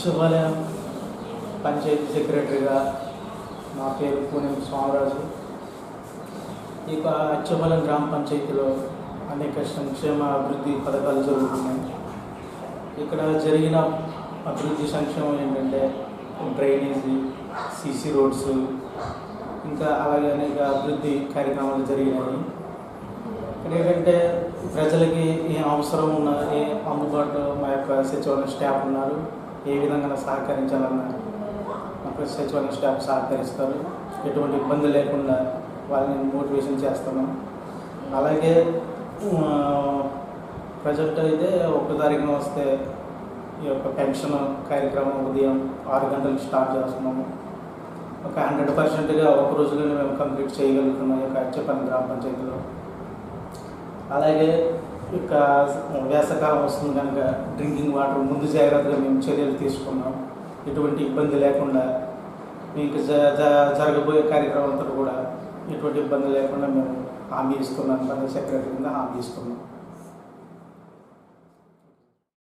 అచ్చుపాలెం పంచాయతీ సెక్రటరీగా నా పేరు పూణె స్వామిరాజు. ఈ అచ్చబలం గ్రామ పంచాయతీలో అనేక సంక్షేమ అభివృద్ధి పథకాలు జరుగుతున్నాయి. ఇక్కడ జరిగిన అభివృద్ధి సంక్షేమం ఏంటంటే డ్రైనేజీ సీసీ రోడ్స్ ఇంకా అలాగే అనేక అభివృద్ధి కార్యక్రమాలు జరిగినాయి. ఇక్కడ ఏంటంటే ప్రజలకి ఏ అవసరం ఉన్నా ఏ అందుబాటులో మా యొక్క సచివాలయం స్టాఫ్ ఉన్నారు. ఏ విధంగా సహకరించాలన్నా మా సచివాలయం సచివాలయ స్టాఫ్ సహకరిస్తారు. ఎటువంటి ఇబ్బంది లేకుండా వాళ్ళని మోటివేషన్ చేస్తున్నాం. అలాగే ప్రజెంట్ అయితే ఒక్క తారీఖున వస్తే ఈ యొక్క పెన్షన్ కార్యక్రమం ఉదయం ఆరు గంటలకు స్టార్ట్ చేస్తున్నాము. ఒక హండ్రెడ్ పర్సెంట్గా ఒక రోజులోనే మేము కంప్లీట్ చేయగలుగుతున్నాం ఈ యొక్క అచ్చపల్లి గ్రామ పంచాయతీలో. అలాగే ఇక వేసవకాలం వస్తుంది కనుక డ్రింకింగ్ వాటర్ ముందు జాగ్రత్తగా మేము చర్యలు తీసుకున్నాం. ఎటువంటి ఇబ్బంది లేకుండా మీకు జ జ- జరగబోయే కార్యక్రమం అంతా కూడా ఎటువంటి ఇబ్బంది లేకుండా మేము హామీ ఇస్తున్నాం. పంచాయతీ సెక్రటరీ కింద హామీ ఇస్తున్నాం.